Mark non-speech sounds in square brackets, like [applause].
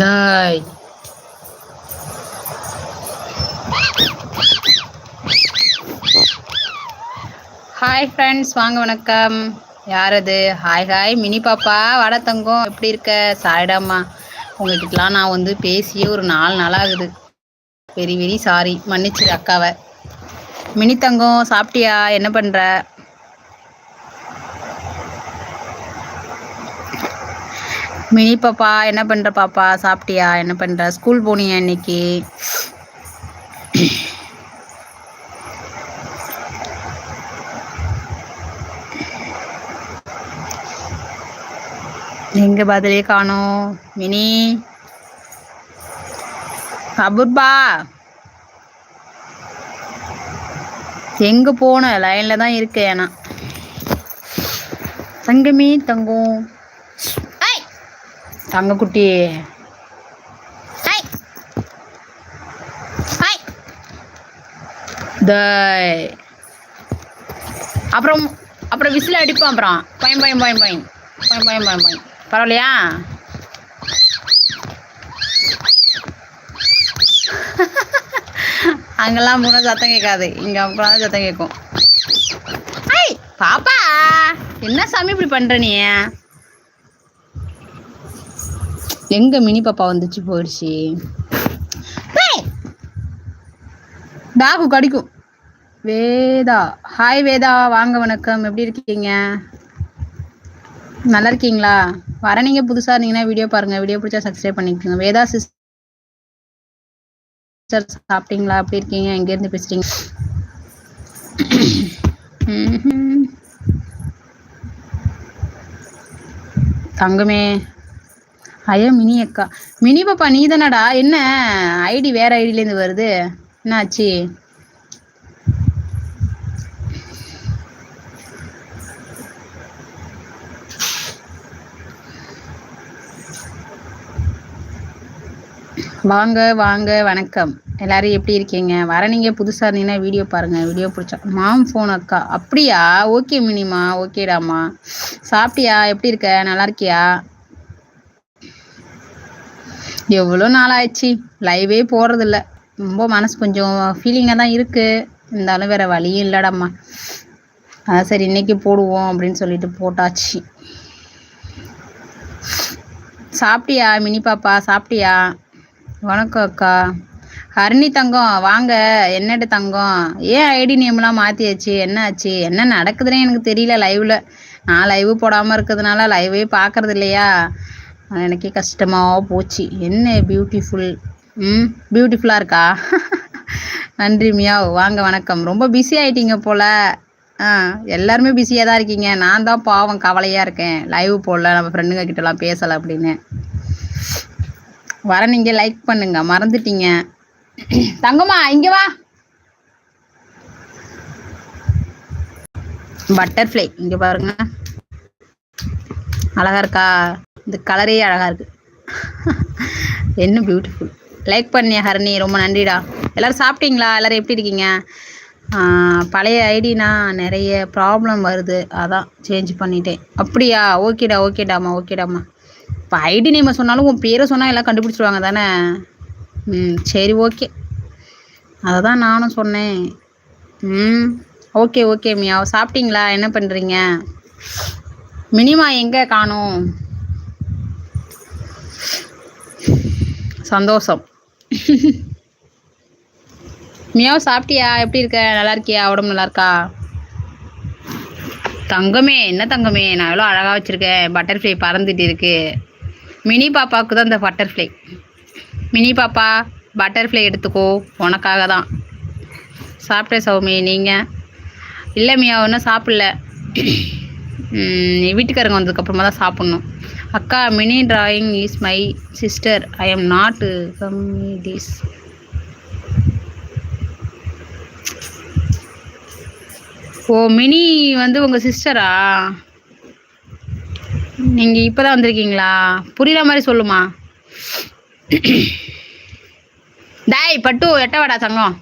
Дай. Hi friends வாங்க வணக்கம். யார் அது ஹாய் ஹாய் மினி பாப்பா வட தங்கம். எப்படி இருக்க? சாரிடாம்மா உங்ககிட்டலாம் நான் வந்து பேசியே ஒரு நாலு நாளாகுது வெரி வெரி சாரி மன்னிச்சிரு அக்காவை. மினி தங்கம் சாப்பிட்டியா? என்ன பண்ணுற மினி பாப்பா என்ன பண்ணுற பாப்பா? சாப்பிட்டியா? என்ன பண்ணுற ஸ்கூல் போனியா இன்னைக்கு? எங்க பதிலே காணோம். மினி. அபூர்பா. எங்க போன? லைன்ல தான் இருக்கேன் ஏன்னா தங்கமே தங்கம். தங்கக்குட்டி. ஐ! ஐ! டேய். அப்புறம் அப்புறம் விசில் அடிப்போம் அப்புறம். பயம் பயம் பயம் பயம் பயம் பயம் பயம் பயம் பரவாயில்லையா? அங்கெல்லாம் போனால் சத்தம் கேட்காது. இங்கே அப்புறம் தான் சத்தம் கேட்கும். ஐய் பாப்பா. என்ன சாமி இப்படி பண்ற நீ? எங்க மினி பாப்பா வந்துச்சு போயிடுச்சு. டாகு கடிக்கும். வேதா. ஹாய் வேதா. வாங்க வணக்கம். எப்படி இருக்கீங்க? நல்லா இருக்கீங்களா? வர நீங்க புதுசா இருந்தீங்கன்னா வீடியோ பாருங்க. வீடியோ பிடிச்சா சப்ஸ்கிரைப் பண்ணிக்கோங்க. வேதா சிஸ்டர் சாப்பிட்டீங்களா? எப்படி இருக்கீங்க? எங்க இருந்து பேசுறீங்க? ம்ஹும். தங்கமே ஐயோ மினி அக்கா. மினி பாப்பா நீ தானடா என்ன? ஐடி வேற ஐடில இருந்து வருது. என்னாச்சு? வாங்க வாங்க வணக்கம். எல்லாரும் எப்படி இருக்கீங்க? வர நீங்க புதுசா இருந்தீங்கன்னா வீடியோ பாருங்க. வீடியோ பிடிச்சா மாம் ஃபோன் அக்கா. அப்படியா? ஓகே மினிமா. ஓகேடாமா. சாப்பிட்டியா? எப்படி இருக்க? நல்லா இருக்கியா? எவ்வளோ நாள் ஆயிடுச்சு லைவே போடுறதில்ல ரொம்ப மனசு கொஞ்சம் ஃபீலிங்காக தான் இருக்குது இருந்தாலும் வேறு வழியும் இல்லைடாம்மா. அதான் சரி இன்றைக்கி போடுவோம் அப்படின்னு சொல்லிட்டு போட்டாச்சு. சாப்பிட்டியா மினி பாப்பா? சாப்பிட்டியா? வணக்கம் அக்கா. ஹரிணி தங்கம் வாங்க. என்னட்டு தங்கம்? ஏன் ஐடி நேம்லாம் மாற்றியாச்சு என்ன ஆச்சு என்ன நடக்குதுன்னே எனக்கு தெரியல லைவில் நான் லைவ் போடாமல் இருக்கிறதுனால லைவே பார்க்குறது இல்லையா எனக்கே கஷ்டமாக போச்சு. என்ன பியூட்டிஃபுல் ம் பியூட்டிஃபுல்லாக இருக்கா? [laughs] நன்றி மியாவ் வாங்க வணக்கம். ரொம்ப பிஸி ஆகிட்டீங்க போல். ஆ எல்லாருமே பிஸியாக தான் இருக்கீங்க. நான் தான் பாவம் கவலையாக இருக்கேன். லைவ் போடல. நம்ம ஃப்ரெண்டுங்க கிட்டலாம் பேசலை அப்படின்னு. வர நீங்கள் லைக் பண்ணுங்க. மறந்துட்டீங்க. [clears throat] தங்கம்மா இங்கே வா. பட்டர்ஃப்ளை இங்கே பாருங்க. அழகா இருக்கா? இந்த கலரே அழகாக இருக்குது என்ன பியூட்டிஃபுல் லைக் பண்ணியா ஹரணி ரொம்ப நன்றிடா. எல்லோரும் சாப்பிட்டீங்களா? எல்லோரும் எப்படி இருக்கீங்க? பழைய ஐடினா நிறைய ப்ராப்ளம் வருது. அதான் சேஞ்ச் பண்ணிட்டேன். அப்படியா? ஓகேடா ஓகேடாம்மா ஓகேடாம்மா. இப்போ ஐடி நேமை சொன்னாலும் உன் பேரை சொன்னால் எல்லாம் கண்டுபிடிச்சிருவாங்க தானே? ம் சரி ஓகே. அதை தான் நானும் சொன்னேன். ம் ஓகே ஓகே மியா சாப்பிட்டீங்களா? என்ன பண்ணுறீங்க மினிமா எங்கே காணோம்? சந்தோஷம். மியாவ் சாப்பிட்டியா? எப்படி இருக்க? நல்லா இருக்கியா? உடம்பு நல்லா இருக்கா? தங்கமே என்ன தங்கமே? நான் எவ்வளோ அழகாக வச்சுருக்கேன். பட்டர்ஃப்ளை பறந்துட்டு இருக்கு. மினி பாப்பாவுக்கு தான் இந்த பட்டர்ஃப்ளை மினி பாப்பா பட்டர்ஃப்ளை எடுத்துக்கோ. உனக்காக தான். சாப்பிட்டேன் சௌமி நீங்கள் இல்லை மியா ஒன்றும் சாப்பிடல. வீட்டுக்காரங்க வந்ததுக்கப்புறமா தான் சாப்பிட்ணும். அக்கா Mini drawing is my sister I am not கம்மிடிஸ் ஓ மினி வந்து உங்கள் சிஸ்டரா நீங்கள் இப்போ தான் வந்திருக்கீங்களா? புரியுற மாதிரி சொல்லுமா. டாய் பட்டு எட்டவாடா தங்கம்.